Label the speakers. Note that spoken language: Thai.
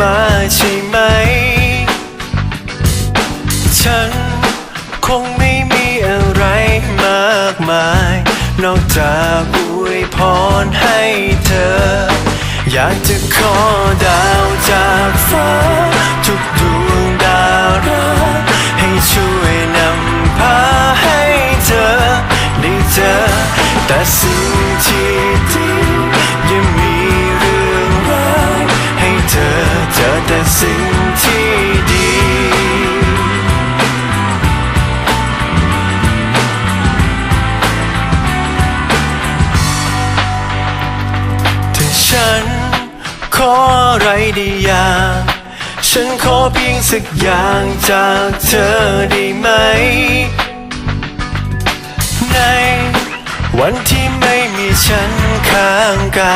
Speaker 1: มาใช่ไหม ฉันคงไม่มีอะไรมากมาย นอกจากอวยพรให้เธอ อยากจะขอดาวจากฟ้า ทุกดวงดาวรักให้ช่วยนำพาให้เธอ ได้เจอแต่สิ่งที่ สิ่งที่ดีถ้าฉันขออะไรได้อย่างฉันขอเพียงสักอย่างจากเธอได้ไหม ในวันที่ไม่มีฉันข้างกา